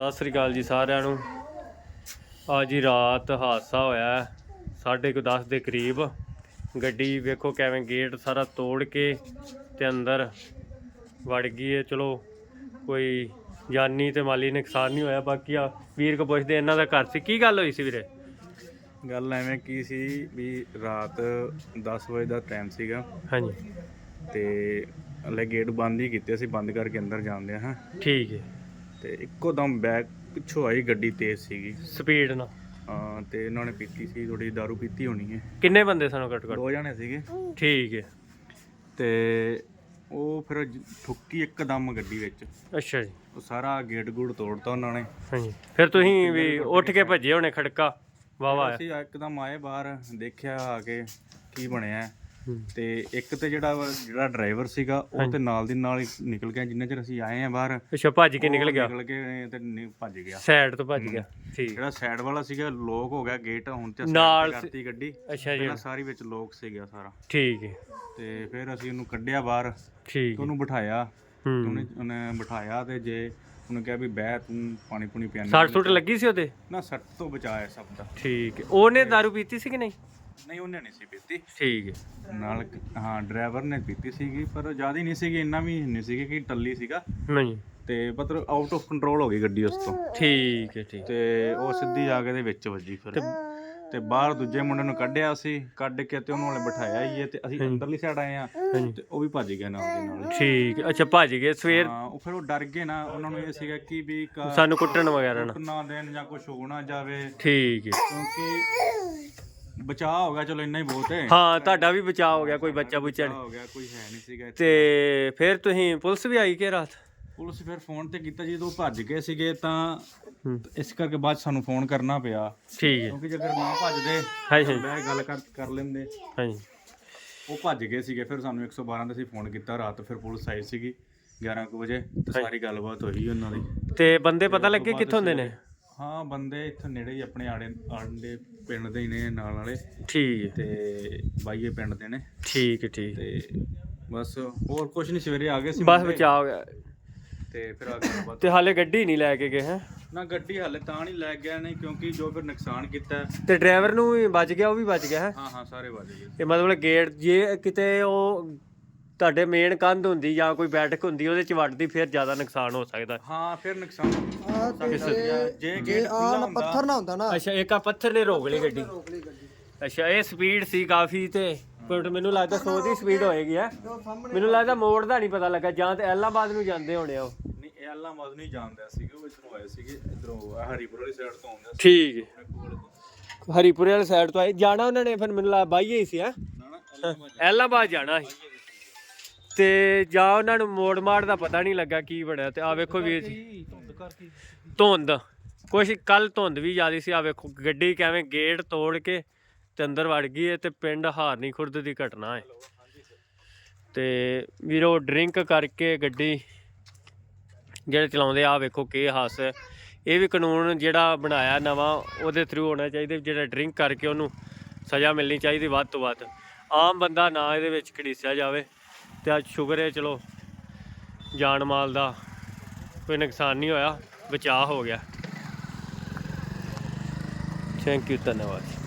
ਸਤਿ ਸ੍ਰੀ ਅਕਾਲ ਜੀ ਸਾਰਿਆਂ ਨੂੰ। ਅੱਜ ਹੀ ਰਾਤ ਹਾਦਸਾ ਹੋਇਆ ਸਾਢੇ ਕੁ 10 ਦੇ ਕਰੀਬ। ਗੱਡੀ ਵੇਖੋ ਕਿਵੇਂ ਗੇਟ ਸਾਰਾ ਤੋੜ ਕੇ ਤੇ ਅੰਦਰ ਵੜ ਗਈ ਹੈ। ਚਲੋ ਕੋਈ ਜਾਨੀ ਤੇ ਮਾਲੀ ਨੁਕਸਾਨ ਨਹੀਂ ਹੋਇਆ। ਬਾਕੀ ਆ ਵੀਰ ਕੋ ਪੁੱਛਦੇ ਇਹਨਾਂ ਦਾ ਘਰ ਸੀ। ਕੀ ਗੱਲ ਹੋਈ ਸੀ ਵੀਰੇ? ਗੱਲ ਐਵੇਂ ਕੀ ਸੀ ਵੀ ਰਾਤ 10 ਵਜੇ ਦਾ ਟਾਈਮ ਸੀਗਾ। ਹਾਂਜੀ। ਤੇ ਹਲੇ ਗੇਟ ਬੰਦ ਹੀ ਕੀਤੇ ਅਸੀਂ ਬੰਦ ਕਰਕੇ ਅੰਦਰ ਜਾਂਦੇ ਹਾਂ। ਠੀਕ ਹੈ। ਤੇ ਇੱਕੋ ਦਮ ਬੈਕ ਪਿੱਛੋਂ ਆਈ ਗੱਡੀ ਤੇਜ਼ ਸੀਗੀ। ਸਪੀਡ ਨਾਲ। ਹਾਂ ਤੇ ਇਹਨਾਂ ਨੇ ਪੀਤੀ ਸੀ ਥੋੜੀ दारू ਪੀਤੀ ਹੋਣੀ ਹੈ। ਕਿੰਨੇ ਬੰਦੇ ਸਾਨੂੰ ਘੱਟ ਘੱਟ ਦੋ ਜਣੇ ਸੀਗੇ। ਠੀਕ ਹੈ। ਤੇ ਉਹ ਫਿਰ ਜ- ਠੁੱਕੀ ਇੱਕਦਮ ਗੱਡੀ ਵਿੱਚ। ਅੱਛਾ ਜੀ। ਉਹ ਸਾਰਾ ਗੇਟ ਗੂੜ ਤੋੜਤਾ ਉਹਨਾਂ ਨੇ। ਹਾਂਜੀ। ਫਿਰ ਤੁਸੀਂ ਵੀ ਉੱਠ ਕੇ ਭੱਜੇ ਹੋਣੇ ਖੜਕਾ। ਵਾਹ ਵਾਹ ਅਸੀਂ ਇੱਕਦਮ ਆਏ ਬਾਹਰ ਦੇਖਿਆ ਆ ਕੇ ਕੀ ਬਣਿਆ। ਹੈ। ਤੇ ਇੱਕ ਤੇ ਜਿਹੜਾ ਵਾ- ਜਿਹੜਾ ਡਰਾਈਵਰ ਸੀਗਾ ਉਹ ਤੇ ਨਾਲ ਦੀ ਨਾਲ ਹੀ ਨਿਕਲ ਗਿਆ। ਜਿੰਨੇ ਚਿਰ ਅਸੀਂ ਆਏ ਆ ਬਾਹਰ ਅੱਛਾ ਭੱਜ ਕੇ ਨਿਕਲ ਗਿਆ? ਨਿਕਲ ਕੇ ਤੇ ਨਿ- ਭੱਜ ਗਿਆ। ਸਾਈਡ ਤੋਂ ਭੱਜ ਗਿਆ। ਠੀਕ। ਜਿਹੜਾ ਸਾਈਡ ਵਾਲਾ ਸੀਗਾ ਲੋਕ ਹੋ ਗਿਆ ਗੇਟ ਹੁਣ ਤੇ ਨਾਲ ਕਰਤੀ ਗੱਡੀ। ਅੱਛਾ ਜੀ। ਪਹਿਲਾਂ ਸਾਰੀ ਵਿੱਚ ਲੋਕ ਸੀਗਾ ਸਾਰਾ। ਠੀਕ ਹੈ। ਤੇ ਫਿਰ ਅਸੀਂ ਉਹਨੂੰ ਕੱਢਿਆ ਬਾਹਰ। ਤੇ ਠੀਕ ਹੈ। ਉਹਨੂੰ ਬਿਠਾਇਆ। ਹੂੰ। ਉਹਨੇ ਉਹਨੇ ਬਿਠਾਇਆ ਤੇ ਜੇ ਉਹਨੂੰ ਕਿਹਾ ਵੀ ਬਹਿ ਤੂੰ ਪਾਣੀ ਪੂਣੀ ਸੱਟ ਸੁੱਟ ਲੱਗੀ ਸੀ ਉਹਦੇ? ਨਾ ਸੱਟ ਤੋਂ ਬਚਾਇਆ ਸਭ ਦਾ। ਠੀਕ ਹੈ। ਉਹਨੇ दारू ਪੀਤੀ ਸੀ ਕਿ ਨਹੀਂ? ਨਹੀਂ ਉਹਨੇ ਨਹੀਂ ਸੀ ਪੀਤੀ। ਠੀਕ ਹੈ। ਨਾਲ ਹਾਂ ਡਰਾਈਵਰ ਨੇ ਪੀਤੀ ਸੀਗੀ ਪਰ ਜ਼ਿਆਦਾ ਨਹੀਂ ਸੀਗੀ ਇੰਨਾ ਵੀ ਨਹੀਂ ਸੀਗੀ ਕਿ ਟੱਲੀ ਸੀਗਾ। ਨਹੀਂ। ਤੇ ਮਤਲਬ ਆਊਟ ਆਫ ਕੰਟਰੋਲ ਹੋ ਗਈ ਗੱਡੀ ਉਸ ਤੋਂ। ਠੀਕ ਹੈ ਠੀਕ ਤੇ ਉਹ ਸਿੱਧੀ ਆ ਕੇ ਦੇ ਵਿੱਚ ਵੱਜੀ ਫਿਰ। ਤੇ ਬਾਹਰ ਦੂਜੇ ਮੁੰਡੇ ਨੂੰ ਕੱਢਿਆ ਸੀ ਕੱਢ ਕੇ ਤੇ ਉਹਨੂੰ ਵਾਲੇ ਬਿਠਾਇਆ ਹੀ ਹੈ ਤੇ ਅਸੀਂ ਅੰਦਰਲੀ ਸਾਈਡ ਆਏ ਆ ਤੇ ਉਹ ਵੀ ਭੱਜ ਗਿਆ ਨਾਲ ਦੀ ਨਾਲ। ਠੀਕ। ਅੱਛਾ ਭੱਜ ਗਏ ਸਵੇਰ। ਹਾਂ ਉਹ ਫਿਰ ਉਹ ਡਰ ਗਏ ਨਾ ਉਹਨਾਂ ਨੂੰ ਇਹ ਸੀਗਾ ਕਿ ਵੀ ਸਾਨੂੰ ਕੁੱਟਣ ਵਗੈਰਾ ਨਾ। ਨਾ ਦੇਣ ਜਾਂ ਕੁਝ ਹੋ ਨਾ ਜਾਵੇ। ਠੀਕ ਹੈ। ਕਿਉਂਕਿ ਬਚਾਅ ਹੋ ਗਿਆ ਚਲੋ ਇੰਨਾ ਹੀ ਬਹੁਤ ਹੈ। ਹਾਂ ਤੁਹਾਡਾ ਵੀ ਬਚਾਅ ਹੋ ਗਿਆ ਕੋਈ ਬੱਚਾ ਬੁੱਚਾ ਬਚਾਅ ਨਹੀਂ। ਹੋ ਗਿਆ ਕੋਈ ਹੈ ਨਹੀਂ ਸੀਗਾ ਇੱਥੇ। ਤੇ ਫਿਰ ਤੁਸੀਂ ਪੁਲਿਸ ਵੀ ਆਈ ਕਿ ਰਾਤ? ਪੁਲਿਸ ਫਿਰ ਫੋਨ ਤੇ ਕੀਤਾ ਜਦੋਂ ਭੱਜ ਗਏ ਸੀਗੇ ਤਾਂ ਹੂੰ। ਇਸ ਕਰਕੇ ਬਾਅਦ 'ਚ ਸਾਨੂੰ ਫੋਨ ਕਰਨਾ ਪਿਆ। ਠੀਕ ਹੈ। ਕਿਉਂਕਿ ਜੇਕਰ ਨਾ ਭੱਜਦੇ ਹਾਂਜੀ। ਮੈਂ ਗੱਲ ਕਰ ਕਰ ਲੈਂਦੇ। ਹਾਂਜੀ। ਉਹ ਭੱਜ ਗਏ ਸੀਗੇ ਫਿਰ ਸਾਨੂੰ 112 ਤੇ ਅਸੀਂ ਫੋਨ ਕੀਤਾ ਰਾਤ ਫਿਰ ਪੁਲਿਸ ਆਈ ਸੀਗੀ 11 ਕੁ ਵਜੇ ਤੇ ਸਾਰੀ ਗੱਲਬਾਤ ਹੋਈ ਉਹਨਾਂ ਦੀ। ਤੇ ਬੰਦੇ ਪਤਾ ਲੱਗੇ ਕਿੱਥੋਂ ਦੇ ਨੇ? ਹਾਂ ਬੰਦੇ ਇੱਥੇ ਨੇੜੇ ਹੀ ਆਪਣੇ ਆੜੇ ਆਂਡੇ ਪਿੰਡ ਦੇ ਹੀ ਨੇ ਨਾਲ ਵਾਲੇ। ਠੀਕ ਹੈ। ਤੇ ਬਾਈਏ ਪਿੰਡ ਦੇ ਨੇ। ਠੀਕ ਹੈ ਠੀਕ ਤੇ ਬਸ ਹੋਰ ਕੁਝ ਨਹੀਂ ਸਵੇਰੇ ਆ ਗਏ ਸੀ ਬਸ ਬਚਾਅ ਹੋ ਗਿਆ। ਤੇ ਫਿਰ ਆ ਗੱਲਬਾਤ ਤੇ ਹਾਲੇ ਗੱਡੀ ਨਹੀਂ ਲੈ ਕੇ ਗਏ ਹੈ? ਨਾ ਗੱਡੀ ਹਾਲੇ ਤਾਂ ਨਹੀਂ ਲੈ ਗਿਆ ਨਹੀਂ ਕਿਉਂਕਿ ਜੋ ਫਿਰ ਨੁਕਸਾਨ ਕੀਤਾ। ਤੇ ਡਰਾਈਵਰ ਨੂੰ ਵੀ ਬਚ ਗਿਆ ਉਹ ਵੀ ਬਚ ਗਿਆ ਹੈ? ਹਾਂ ਹਾਂ ਸਾਰੇ ਵੱਜ ਗਏ। ਇਹ ਮਤਲਬ ਗੇਟ ਜੇ ਕਿਤੇ ਉਹ ਤੁਹਾਡੇ ਮੇਨ ਕੰਧ ਹੁੰਦੀ ਜਾਂ ਕੋਈ ਬੈਠਕ ਹੁੰਦੀ ਉਹਦੇ ਚ ਵੱਟਦੀ ਫਿਰ ਜ਼ਿਆਦਾ ਨੁਕਸਾਨ ਹੋ ਸਕਦਾ। ਹਾਂ ਫਿਰ ਨੁਕਸਾਨ ਜੇ ਜੇ ਆ ਨਾ ਪੱਥਰ ਨਾ ਹੁੰਦਾ ਨਾ। ਅੱਛਾ ਇੱਕ ਆ ਪੱਥਰ ਨੇ ਰੋਕ ਲਈ ਗੱਡੀ। ਰੋਕ ਲਈ ਗੱਡੀ। ਅੱਛਾ ਇਹ ਸਪੀਡ ਸੀ ਕਾਫੀ ਤੇ ਪਰ ਮੈਨੂੰ ਲੱਗਦਾ 100 ਦੀ ਸਪੀਡ ਹੋਏਗੀ ਹੈ। ਮੈਨੂੰ ਲੱਗਦਾ ਮੋੜ ਦਾ ਨਹੀਂ ਪਤਾ ਲੱਗਾ ਜਾਂ ਤੇ ਐਲਾਬਾਦ ਨੂੰ ਜਾਂਦੇ ਹੋਣੇ ਆ ਉਹ। ਨਹੀਂ ਮਜ਼ ਨਹੀਂ ਜਾਣਦਾ ਸੀਗਾ ਉਹ ਇਧਰੋਂ ਆਏ ਸੀਗੇ ਇਧਰੋਂ ਹਰੀਪੁਰ ਵਾਲੀ ਸਾਈਡ ਤੋਂ ਆਉਂਦੇ ਠੀਕ ਹੈ। ਹਰੀਪੁਰੇ ਵਾਲੀ ਸਾਈਡ ਤੋਂ ਆਏ। ਜਾਣਾ ਉਹਨਾਂ ਨੇ ਫਿਰ ਮੈਨੂੰ ਲੱਗਦਾ ਬਾਈਏ ਹੀ ਸੀ ਹੈ। ਨਾ ਨਾ ਐਲਾਬਾਦ ਜਾਣਾ ਸੀ। ਤੇ ਜਾਂ ਉਹਨਾਂ ਨੂੰ ਮੋੜ ਮਾੜ ਦਾ ਪਤਾ ਨਹੀਂ ਲੱਗਾ ਕੀ ਬਣਿਆ ਤੇ ਆ ਵੇਖੋ ਵੀਰ ਜੀ। ਧੁੰਦ। ਕੁਛ ਕੱਲ ਧੁੰਦ ਵੀ ਜ਼ਿਆਦੀ ਸੀ ਆ ਵੇਖੋ, ਗੱਡੀ ਕਿਵੇਂ ਗੇਟ ਤੋੜ ਕੇ ਤੇ ਅੰਦਰ ਵੜ ਗਈ ਹੈ ਤੇ ਪਿੰਡ ਹਾਰਨੀ ਖੁਰਦ ਦੀ ਘਟਨਾ ਹੈ ਤੇ ਵੀਰੋ, ਡਰਿੰਕ ਕਰਕੇ ਗੱਡੀ ਜਿਹੜੇ ਚਲਾਉਂਦੇ ਆ ਵੇਖੋ ਕੀ ਹਾਸ ਹੈ ਇਹ ਵੀ ਕਾਨੂੰਨ ਜਿਹੜਾ ਬਣਾਇਆ ਨਵਾਂ, ਉਹਦੇ ਥਰੂ ਹੋਣਾ ਚਾਹੀਦਾ, ਜਿਹੜਾ ਡਰਿੰਕ ਕਰਕੇ ਉਹਨੂੰ ਸਜ਼ਾ ਮਿਲਣੀ ਚਾਹੀਦੀ ਵੱਧ ਤੋਂ ਵੱਧ। ਆਮ ਬੰਦਾ ਨਾ ਇਹਦੇ ਵਿੱਚ ਘੜੀਸਿਆ ਜਾਵੇ। ਤੇ ਅੱਜ ਸ਼ੁਕਰ ਹੈ ਚਲੋ ਜਾਨ ਮਾਲ ਦਾ ਕੋਈ ਨੁਕਸਾਨ ਨਹੀਂ ਹੋਇਆ, ਬਚਾਅ ਹੋ ਗਿਆ। ਥੈਂਕ ਯੂ ਧੰਨਵਾਦ।